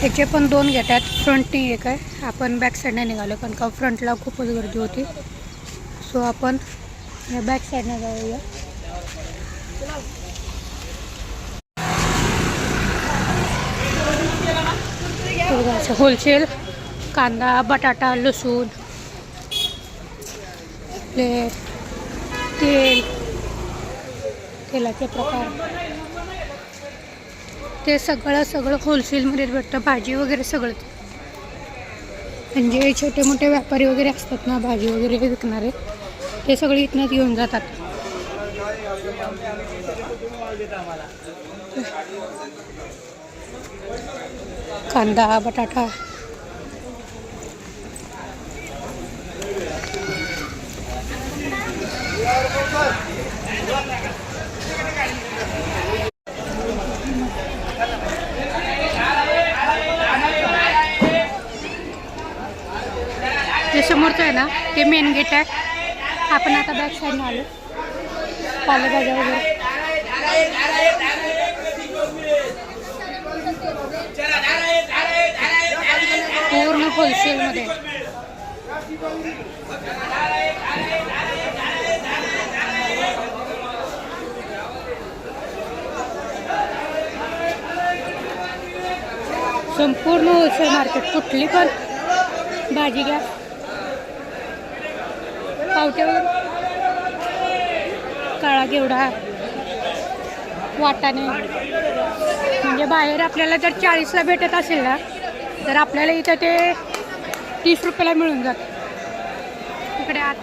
ह्याचे पण दोन गेट आहेत फ्रंटनी एक आहे. आपण बॅक साईडने निघालो कारण का फ्रंटला खूपच गर्दी होती. सो आपण या बॅक साईडने जाऊया. होलसेल कांदा बटाटा लसूण प्लेट तेल तेलाचे प्रकार. ते सगळं सगळं होलसेलमध्ये भेटतं भाजी वगैरे सगळं. म्हणजे छोटे मोठे व्यापारी वगैरे असतात ना भाजी वगैरे विकणारे ते सगळे इथनंच येऊन जातात. कांदा बटाटा. समोरचं आहे ना ते मेन गेट आहे. आपण आता बॅक साईडनं आलो. पालेभाज्या वगैरे. पूर्ण होलसेलमध्ये संपूर्ण होलसेल मार्केट कुठली पण. भाजी घ्या. पावट्यावर वगैरे काळा घेवडा वाटाणे. म्हणजे बाहेर आपल्याला जर चाळीसला भेटत असेल ना तर आपल्याला इथं ते तीस रुपयाला मिळून जातं. इकडे आत.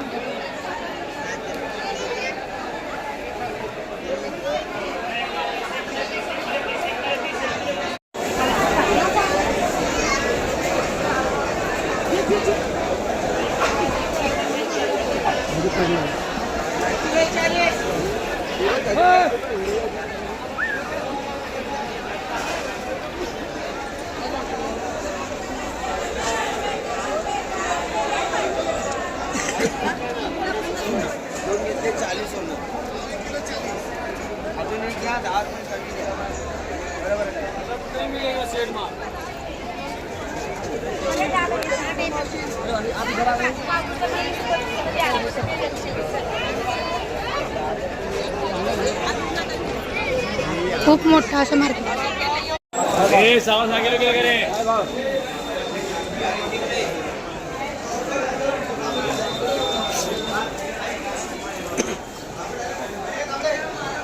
खूप मोठं असं मार्केट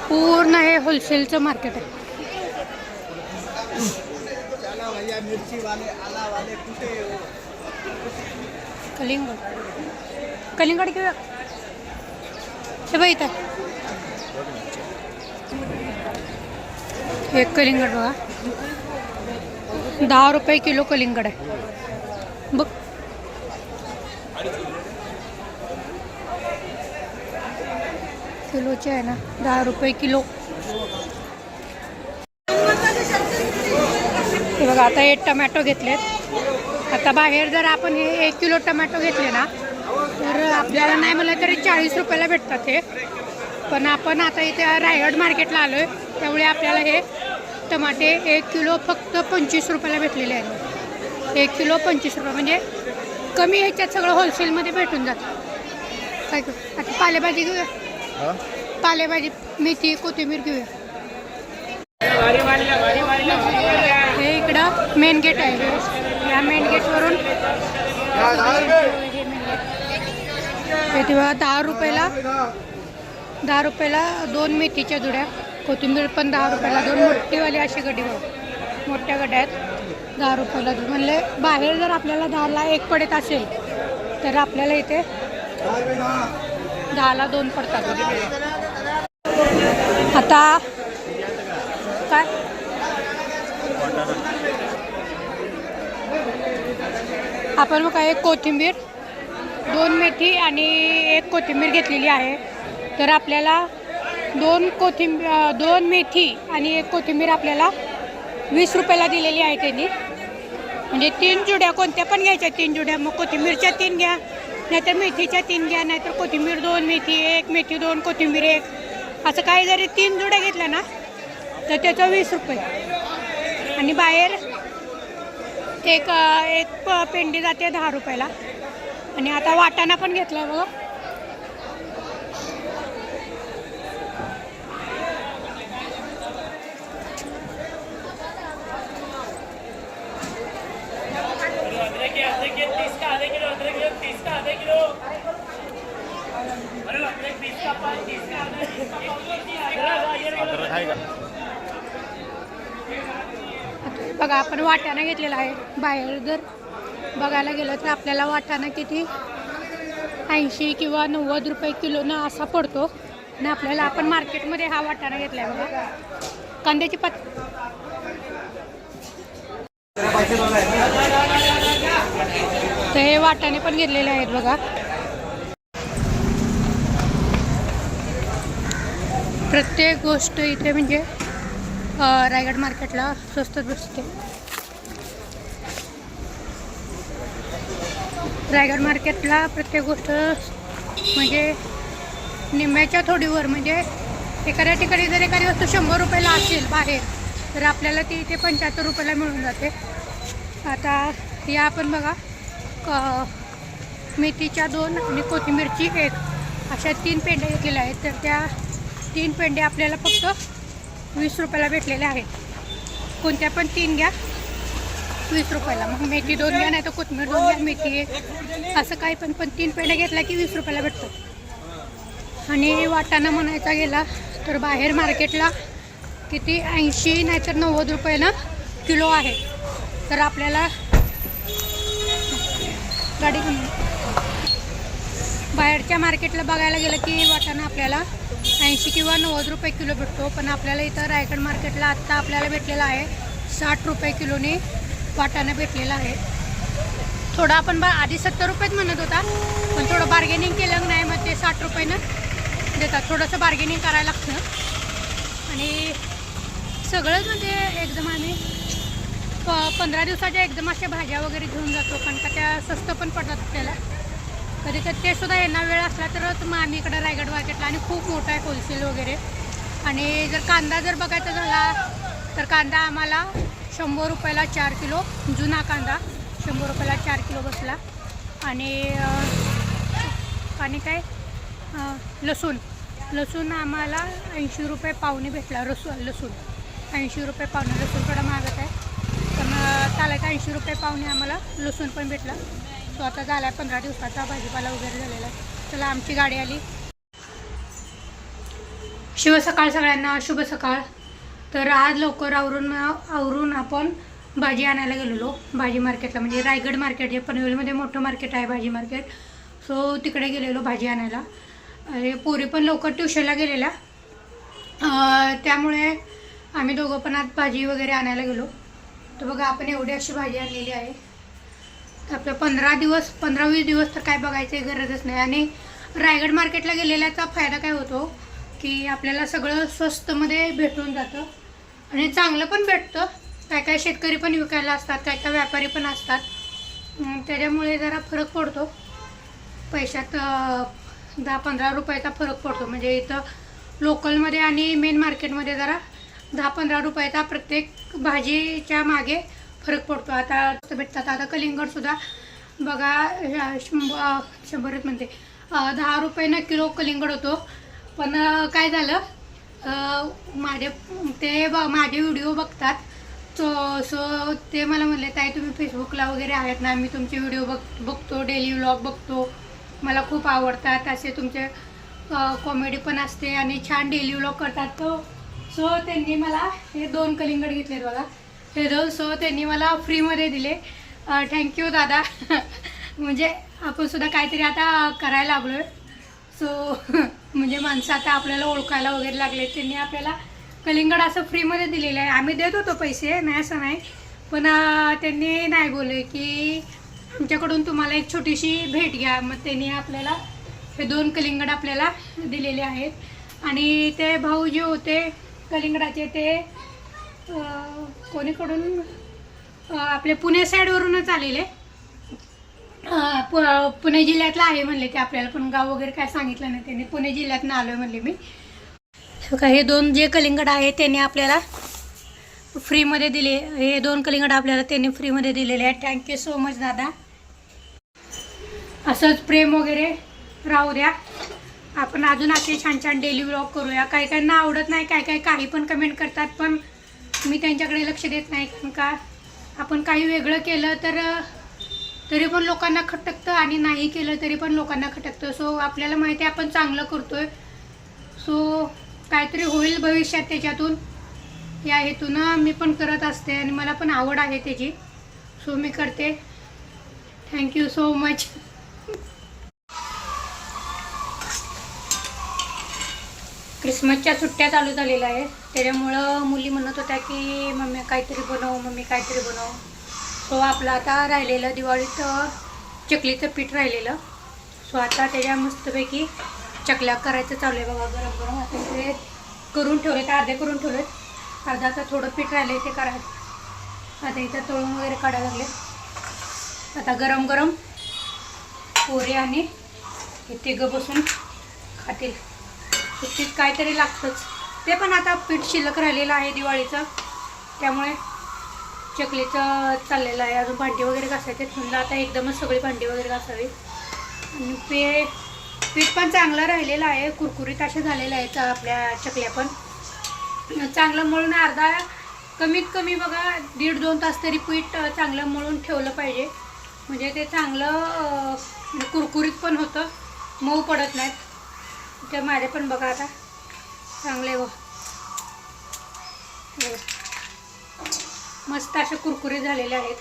पूर्ण हे होलसेलचं मार्केट आहे. कलिंगड. कलिंगड किंवा हे बघ इथं. एक कलिंगड बघा. दहा रुपये किलो कलिंगड आहे. बघ. किलोचे आहे ना दहा रुपये किलो. हे बघा आता हे टमॅटो घेतलेत आता बाहेर जर आपण हे एक किलो टमॅटो घेतले ना तर आपल्याला नाही म्हणलं तरी चाळीस रुपयाला भेटतात हे पण आपण आता इथे रायगड मार्केटला आलो आहे त्यामुळे आपल्याला हे टमाटे एक किलो फक्त पंचवीस रुपयाला भेटलेले आहेत एक किलो पंचवीस रुपये म्हणजे कमी ह्याच्यात सगळं होलसेलमध्ये भेटून जातं काय करू आता पालेभाजी घेऊया पालेभाजी मेथी कोथिंबीर घेऊया हे इकडं मेन गेट आहे. या मेन गेटवरून तेव्हा दहा रुपयाला दहा रुपयाला दोन मेथीच्या जुड्या. कोथिंबीर पण दहा रुपयाला. दोन मोठीवाली अशी गड्डी बघ. मोठ्या गड्या आहेत. दहा रुपयाला दोन. म्हणले बाहेर जर आपल्याला दहाला एक पडत असेल तर आपल्याला इथे दहाला दोन पडतात. आता काय? आपण बघा एक कोथिंबीर दोन मेथी आणि एक कोथिंबीर घेतलेली आहे. तर आपल्याला दोन कोथिंबी दोन मेथी आणि एक कोथिंबीर आपल्याला वीस रुपयाला दिलेली आहे त्यांनी. म्हणजे तीन जुड्या कोणत्या पण घ्यायच्या तीन जुड्या. मग कोथिंबीरच्या तीन घ्या नाहीतर मेथीच्या तीन घ्या नाहीतर कोथिंबीर दोन मेथी एक मेथी दोन कोथिंबीर एक. असं काही जरी तीन जुड्या घेतल्या ना तर त्याचं वीस रुपये. आणि बाहेर एक अ, एक प- पेंडी जाते दहा रुपयाला. आणि आता वाटाणा पण घेतला बघा. अदरक है है तीस का आधे किलो अदरक है तीस का आधे किलो अरे अदरक बीस का पाँच तीस का आधा तीस का पाँच अदरक है आता बघा आपण वाट्यानं घेतलेला आहे बाहेर जर बघायला गेलं तर आपल्याला वाटाणा किती? ऐंशी किंवा नव्वद रुपये किलोनं असा पडतो. आणि आपल्याला आपण मार्केटमध्ये हा वाटाणा घेतला आहे बघा. कांद्याची पात तर हे वाटाणे पण घेतलेले आहेत बघा. प्रत्येक गोष्ट इथे म्हणजे रायगड मार्केटला स्वस्त बसते रायगड मार्केटला प्रत्येक गोष्ट म्हणजे निम्म्याच्या थोडीवर म्हणजे एखाद्या ठिकाणी जर एखादी वस्तू शंभर रुपयाला असेल बाहेर तर आपल्याला ती इथे पंच्याहत्तर रुपयाला मिळून जाते. आता या आपण बघा क मेथीच्या दोन आणि कोथिंबीरची एक अशा तीन पेंड्या घेतलेल्या आहेत. तर त्या तीन पेंड्या आपल्याला फक्त वीस रुपयाला भेटलेले आहेत. कोणत्या पण तीन घ्या. वीस रुपयाला. मग मेथी दोन घ्या नाही तर कोथमीर दोन घ्या मेथी आहे असं काही पण पण तीन पेंड्या घेतला की वीस रुपयाला भेटतो. आणि वाटाणा म्हणायचा गेला तर बाहेर मार्केटला किती? ऐंशी नाहीतर नव्वद रुपयानं किलो आहे. तर आपल्याला गाडी बाहेरच्या मार्केटला बघायला गेलं की वाटाणा आपल्याला ऐंशी किंवा नव्वद रुपये किलो भेटतो पण आपल्याला इथं रायगड मार्केटला आत्ता आपल्याला भेटलेला आहे. साठ रुपये किलोने वाटाणा भेटलेला आहे. थोडं आपण बा आधी सत्तर रुपयेच म्हणत होता पण थोडं बार्गेनिंग केलं नाही मग ते साठ रुपयानं देतात. थोडंसं बार्गेनिंग करायला लागतं. आणि सगळंच म्हणजे एकदम आम्ही प पंधरा दिवसाच्या एकदम अशा भाज्या वगैरे घेऊन जातो कारण का त्या स्वस्त पण पडतात आपल्याला. कधी कधी ते सुद्धा यांना वेळ असला तरच मग आम्ही इकडं रायगड मार्केटला आणि खूप मोठा आहे होलसेल वगैरे. आणि जर कांदा जर बघायचा झाला तर कांदा आम्हाला शंभर रुपयाला चार किलो जुना कांदा शंभर रुपयाला चार किलो बसला. आणि आणि काय? लसूण. लसूण आम्हाला ऐंशी रुपये पावणे भेटला रसू लसूण. ऐंशी रुपये पावणे लसूण थोडा महागत आहे. पण अं, ऐंशी रुपये पावणे आम्हाला लसूण पण भेटला. तो आता झाला आहे पंधरा दिवसाचा भाजीपाला वगैरे झालेला आहे. चला आमची गाडी आली. शुभ सकाळ सगळ्यांना शुभ सकाळ. तर आज लवकर आवरून आवरून आपण भाजी आणायला गेलेलो. भाजी मार्केटला म्हणजे रायगड मार्केट जे पनवेलमध्ये मोठं मार्केट आहे भाजी मार्केट. सो तिकडे गेलेलो भाजी आणायला. आणि पोरी पण लवकर ट्युशनला गेलेल्या. त्यामुळे आम्ही दोघं पण आज भाजी वगैरे आणायला गेलो. तर बघा आपण एवढी अशी भाजी आणलेली आहे. आपलं पंधरा दिवस पंधरा वीस दिवस तर काय बघायची गरजच नाही. आणि रायगड मार्केटला गेलेल्याचा फायदा काय होतो की आपल्याला सगळं स्वस्तमध्ये भेटून जातं. आणि चांगलं पण भेटतं. काय काय शेतकरी पण विकायला असतात काय काय व्यापारी पण असतात. त्याच्यामुळे जरा फरक पडतो. पैशात दहा पंधरा रुपयाचा फरक पडतो. म्हणजे इथं लोकलमध्ये आणि मेन मार्केटमध्ये जरा दहा पंधरा रुपयाचा प्रत्येक भाजीच्या मागे फरक पडतो. आता भेटतात. आता कलिंगडसुद्धा बघा ह्या शंभर शंभरच म्हणते. दहा रुपयानं किलो कलिंगड होतो. पण काय झालं? माझे ते ब- माझे व्हिडिओ बघतात. सो सो ते मला म्हणले ताई तुम्ही फेसबुकला वगैरे आहेत ना मी तुमचे व्हिडिओ बघ बघतो डेली व्लॉग बघतो. मला खूप आवडतात. असे तुमचे कॉमेडी पण असते आणि छान डेली व्लॉग करतात. तो सो त्यांनी मला हे दोन कलिंगड घेतले बघा. हे दोन सो त्यांनी मला फ्रीमध्ये दिले. थँक्यू दादा. म्हणजे आपण सुद्धा काहीतरी आता करायला लागलो आहे सो म्हणजे माणसं आता आपल्याला ओळखायला वगैरे लागले त्यांनी आपल्याला कलिंगड असं फ्रीमध्ये दिलेलं आहे. आम्ही देत होतो पैसे नाही असं नाही. पण त्यांनी नाही बोलले की आमच्याकडून तुम्हाला एक छोटीशी भेट घ्या. मग त्यांनी आपल्याला हे दोन कलिंगड आपल्याला दिलेले आहेत. आणि ते भाऊ जे होते कलिंगडाचे ते कोणीकडून आपल्या आपले पुणे साईडवरूनच आलेले. पु- पुणे जिल्ह्यातला आहे म्हणले ते आपल्याला पण गाव वगैरे काय सांगितलं नाही त्यांनी. पुणे जिल्ह्यातनं आलो म्हणले मी. हे हे दोन जे कलिंगड आहे त्यांनी आपल्याला फ्रीमध्ये दिले. हे दोन कलिंगड आपल्याला त्यांनी फ्रीमध्ये दिलेले आहेत. थँक्यू सो मच दादा. असंच प्रेम वगैरे राहू द्या. आपण अजून असे छान छान डेली व्लॉग करूया. काही काहींना आवडत नाही काय काय काही पण कमेंट करतात पण मी त्यांच्याकडे लक्ष देत नाही. कारण का? आपण काही वेगळं केलं तर तरी पण लोकांना खटकतं आणि नाही केलं तरी पण लोकांना खटकतं. सो आपल्याला माहिती आहे आपण चांगलं करतो आहे सो काहीतरी होईल भविष्यात त्याच्यातून. या हेतूनं मी पण करत असते आणि मला पण आवड आहे त्याची. सो मी करते. थँक्यू सो मच क्रिसमसच्या सुट्ट्या चालू झालेल्या आहेत. त्याच्यामुळं मुली म्हणत होत्या की मम्मी काहीतरी बनव मम्मी काहीतरी बनव. सो आपलं आता राहिलेलं दिवाळीत चकलीचं पीठ राहिलेलं. सो आता त्याच्या मस्तपैकी चकल्या करायचं चालू आहे बघा गरम गरम. आता ते करून ठेवले तर अर्धे करून ठेवलेत. अर्धा आता थोडं पीठ राहिले ते करायचं. आता इथं तळून वगैरे काढायला लागले. आता गरम गरम पोरे आणि हे तिघं बसून खातील. सुट्टीत काहीतरी लागतंच. ते पण आता पीठ शिल्लक राहिलेलं आहे दिवाळीचं. त्यामुळे चकलीचं चाललेलं आहे. अजून भांडी वगैरे घासायचे म्हणलं आता एकदमच सगळी भांडी वगैरे घासावी. आणि पे पीठ पण चांगलं राहिलेलं आहे. कुरकुरीत असे झालेले आहेत आपल्या चकल्या पण. चांगलं मळून अर्धा कमीत कमी बघा दीड दोन तास तरी पीठ चांगलं मळून ठेवलं पाहिजे. म्हणजे ते चांगलं कुरकुरीत पण होतं. मऊ पडत नाहीत. ते माझे पण बघा आता. चांगले व. हो. मस्त असे कुरकुरे झालेले आहेत.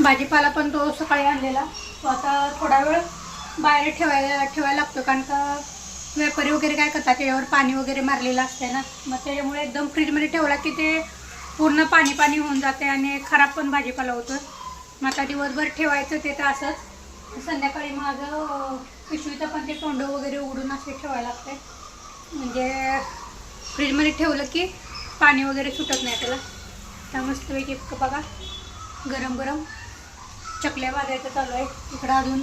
भाजीपाला पण तो सकाळी आणलेला. तो आता थोडा वेळ बाहेर ठेवायला ठेवायला लागतो. कारण का व्यापारी वगैरे काय करतात त्याच्यावर पाणी वगैरे मारलेलं असते ना. मग त्याच्यामुळे एकदम फ्रीजमध्ये ठेवला की ते पूर्ण पाणी पाणी होऊन जाते आणि खराब पण भाजीपाला होतो मग आता दिवसभर ठेवायचं ते तर असंच संध्याकाळी माझं पिशवीचं पण ते तोंड वगैरे उघडून असे ठेवायला लागते म्हणजे फ्रीजमध्ये ठेवलं की पाणी वगैरे सुटत नाही त्याला. त्या मस्तपैकी इतकं बघा गरम गरम चकल्या भाजायचं चालू आहे. इकडं अजून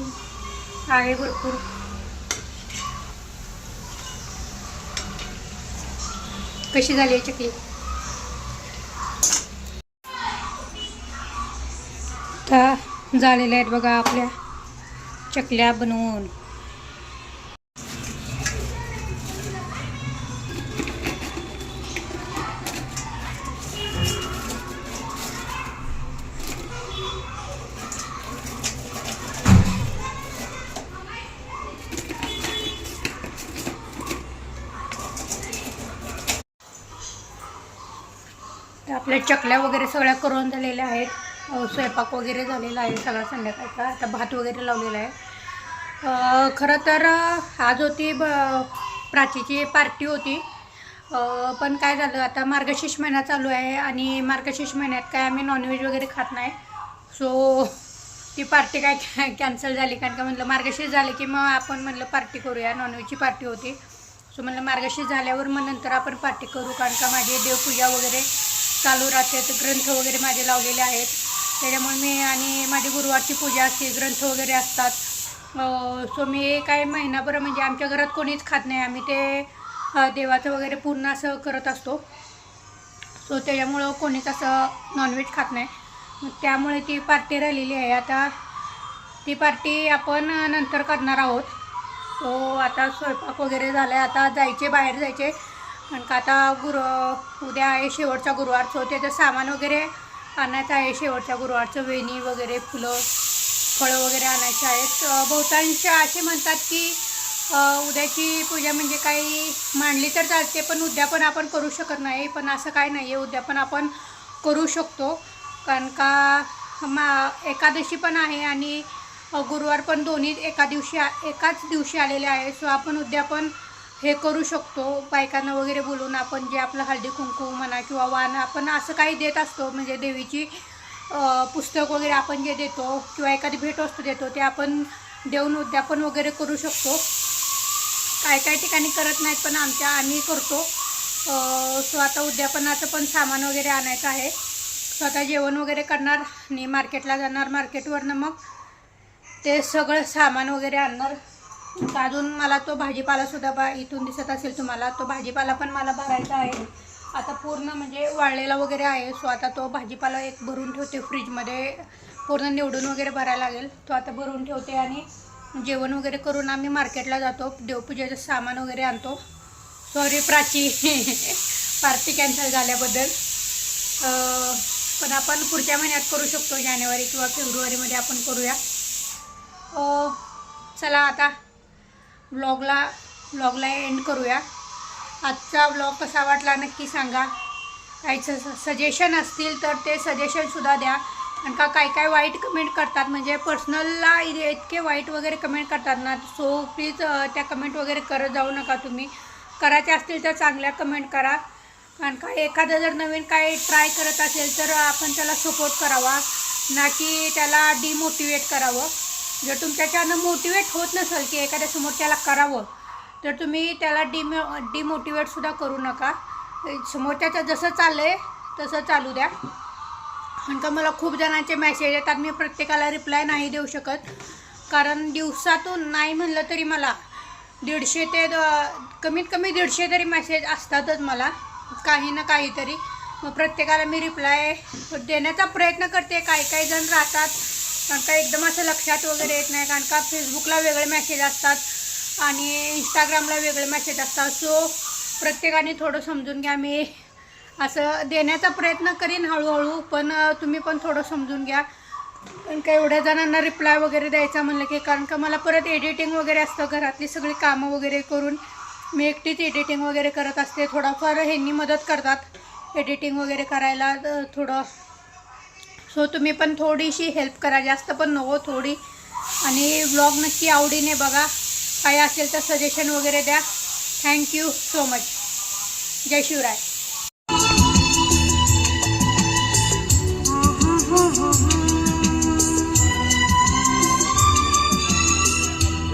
आहे भरपूर. कशी झाली आहे चकली? आता झालेल्या आहेत बघा आपल्या चकल्या बनवून. आपल्या चकल्या वगैरे सगळ्या करून झालेल्या आहेत. स्वयंपाक वगैरे झालेला आहे सगळा संध्याकाळचा. आता भात वगैरे लावलेला आहे. खरं तर आज होती ब प्राचीची पार्टी होती. पण काय झालं आता मार्गशीर्ष महिना चालू आहे आणि मार्गशीर्ष महिन्यात काय आम्ही नॉनव्हेज वगैरे खात नाही. सो ती पार्टी काय कॅन्सल झाली कारण का म्हटलं मार्गशीर्ष झाले की मग आपण म्हणलं पार्टी करूया. नॉनव्हेजची पार्टी होती. सो म्हणलं मार्गशीर्ष झाल्यावर मग नंतर आपण पार्टी करू कारण का माझी देवपूजा वगैरे चालू राहते. ग्रंथ वगैरे माझे लावलेले आहेत. त्याच्यामुळे मी आणि माझी गुरुवारची पूजा असते ग्रंथ वगैरे असतात. सो मी काय महिनाभर म्हणजे आमच्या घरात कोणीच खात नाही. आम्ही ते देवाचं वगैरे पूर्ण असं करत असतो. सो त्याच्यामुळं कोणीच असं नॉनव्हेज खात नाही. त्यामुळे ती पार्टी राहिलेली आहे. आता ती पार्टी आपण नंतर करणार आहोत. सो आता स्वयंपाक वगैरे झाला आहे आता जायचे बाहेर जायचे. कारण का आता गुरु उद्या आहे शेवटचा गुरुवार. सो त्याचं सामान वगैरे आणायचं आहे शेवटच्या गुरुवारचं वेणी वगैरे फुलं फळं वगैरे आणायचे आहेत. बहुतांश असे म्हणतात की उद्याची पूजा म्हणजे काही मांडली तर चालते पण उद्यापन आपण करू शकत नाही. पण असं काय नाही आहे उद्यापन आपण करू शकतो. कारण का मा एकादशी पण आहे आणि गुरुवार पण दोन्ही एका दिवशी एकाच दिवशी आलेले आहे सो आपण उद्यापन हे करू शकतो. बायकांना वगैरे बोलून आपण जे आपलं हळदी कुंकू म्हणा किंवा वाण आपण असं काही देत असतो. म्हणजे देवीची पुस्तक वगैरे आपण जे देतो किंवा एखादी भेटवस्तू देतो ते आपण देऊन उद्यापन वगैरे करू शकतो. काय काय ठिकाणी करत नाहीत पण आमच्या आम्ही करतो. सो आता उद्यापनाचं पण सामान वगैरे आणायचं आहे. स्वतः जेवण वगैरे करणार. आणि मार्केटला जाणार मार्केटवरनं मग. ते सगळं सामान वगैरे आणणार. अजून मला तो भाजीपाला सुद्धा बा इथून दिसत असेल तुम्हाला. तो भाजीपाला पण मला भरायचा आहे. आता पूर्ण म्हणजे वाळलेला वगैरे आहे. सो आता तो भाजीपाला एक भरून ठेवते फ्रीजमध्ये. पूर्ण निवडून वगैरे भरायला लागेल. तो आता भरून ठेवते आणि जेवण वगैरे करून आम्ही मार्केटला जातो. देवपूजेचं सामान वगैरे आणतो. सॉरी प्राची. पार्टी कॅन्सल झाल्याबद्दल. पण आपण पुढच्या महिन्यात करू शकतो. जानेवारी किंवा फेब्रुवारीमध्ये आपण करूया. चला आता ब्लॉगला ब्लॉगला एंड करूया. आजचा ब्लॉग कसा वाटला नक्की सांगा. काही सजेशन असतील तर ते सजेशनसुद्धा द्या. आणि का काय काय वाईट कमेंट करतात? म्हणजे पर्सनलला इतके वाईट वगैरे कमेंट करतात ना सो प्लीज त्या कमेंट वगैरे करत जाऊ नका तुम्ही. करायचे असतील तर चांगल्या कमेंट करा. कारण का एखादं जर नवीन काय ट्राय करत असेल तर आपण त्याला सपोर्ट करावा. ना की त्याला डिमोटिवेट करावं. जर तुमच्याच्यानं मोटिवेट होत नसेल की एखाद्या समोर त्याला करावं तर तुम्ही त्याला डिमो डिमोटिवेटसुद्धा करू नका. समोरच्याचं जसं चाललं आहे तसं चालू द्या. कारण का मला खूप जणांचे मेसेज येतात मी प्रत्येकाला रिप्लाय नाही देऊ शकत. कारण दिवसातून नाही म्हणलं तरी मला दीडशे ते द- कमीत कमी दीडशे तरी मेसेज असतातच मला काही ना काहीतरी. मग प्रत्येकाला मी रिप्लाय देण्याचा प्रयत्न करते. काही काही जण राहतात कारण का एकदम असं लक्षात वगैरे येत नाही कारण का फेसबुकला वेगळे मेसेज असतात आणि इंस्टाग्रामला वेगळे मेसेज असतात. सो प्रत्येकाने थोडं समजून घ्या. मी असं देण्याचा प्रयत्न करीन हळूहळू पण तुम्ही पण थोडं समजून घ्या. कारण का एवढ्या जणांना रिप्लाय वगैरे द्यायचा म्हणलं की कारण का मला परत एडिटिंग वगैरे असतं घरातली सगळी कामं वगैरे करून. मी एकटीच एडिटिंग वगैरे करत असते. थोडाफार ह्यांनी मदत करतात एडिटिंग वगैरे करायला थोडं. सो तुम्ही पण थोडीशी हेल्प करा. जास्त पण नको थोडी. आणि ब्लॉग नक्की आवडीने बघा. काही असेल तर सजेशन वगैरे द्या. थँक्यू सो मच जय शिवराय.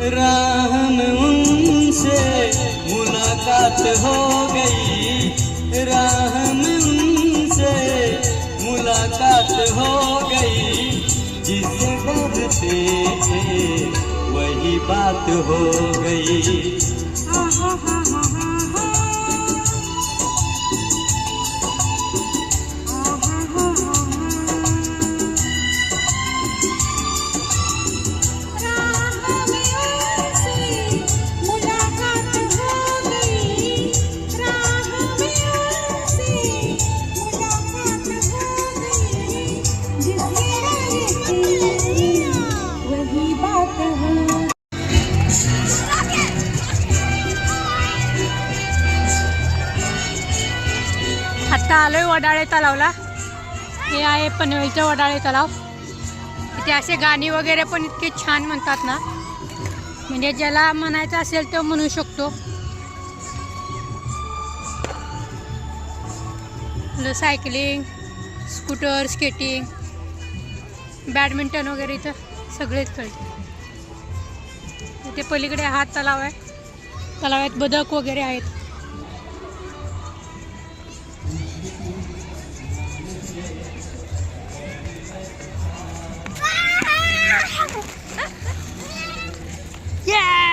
राह उनसे मुलाकात हो. हो गई जिसे डरते वही बात हो गई। पनवेलचं वडाळे तलाव. इथे असे गाणी वगैरे पण इतके छान म्हणतात ना. म्हणजे ज्याला म्हणायचं असेल तो म्हणू शकतो. सायकलिंग स्कूटर स्केटिंग बॅडमिंटन वगैरे इथं सगळेच खेळते इथे पलीकडे हा तलाव आहे. तलावात बदक वगैरे आहेत. Yeah!